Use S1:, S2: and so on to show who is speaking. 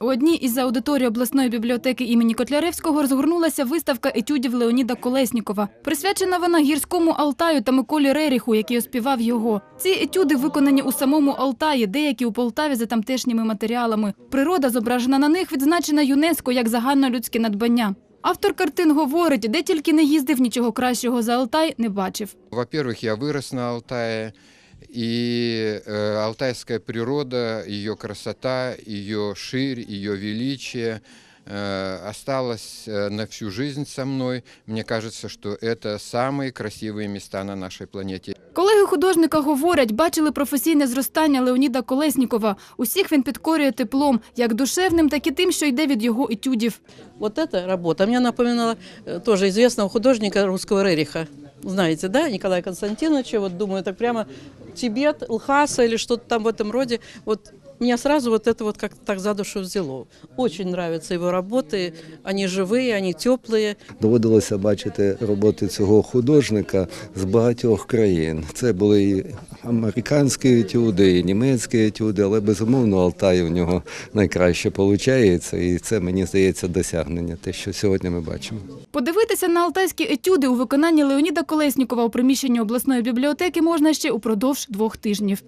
S1: У одній із аудиторій обласної бібліотеки імені Котляревського розгорнулася виставка етюдів Леоніда Колеснікова. Присвячена вона гірському Алтаю та Миколі Реріху, який оспівав його. Ці етюди виконані у самому Алтаї, деякі у Полтаві за тамтешніми матеріалами. Природа, зображена на них, відзначена ЮНЕСКО як загальнолюдське надбання. Автор картин говорить, де тільки не їздив, нічого кращого за Алтай не бачив.
S2: Во-первых, я вырос на Алтае, и э, алтайская природа, ее красота, ее ширь, ее величие э, осталась э, на всю жизнь со мной. Мне кажется, что это самые красивые места на нашей планете.
S1: Колеги художника говорять, бачили професійне зростання Леоніда Колеснікова. Усіх він підкорює теплом, як душевним, так і тим, що йде від його етюдів.
S3: Вот эта работа мне напоминала э, тоже известного художника русского Рериха. Знаете, да, Николая Константиновича, вот думаю, так прямо Тибет, Лхаса или что-то там в этом роде. Вот меня сразу вот это вот как-то так за душу взяло. Очень нравятся его работы, они живые, они теплые.
S4: Доводилося бачити роботи цього художника з багатьох країн. Це були і американські етюди, і німецькі етюди, але безумовно Алтай у нього найкраще виходить, і це мені здається досягнення, те, що сьогодні ми бачимо.
S1: Подивитися на алтайські етюди у виконанні Леоніда Колеснікова у приміщенні обласної бібліотеки можна ще упродовж двох тижнів.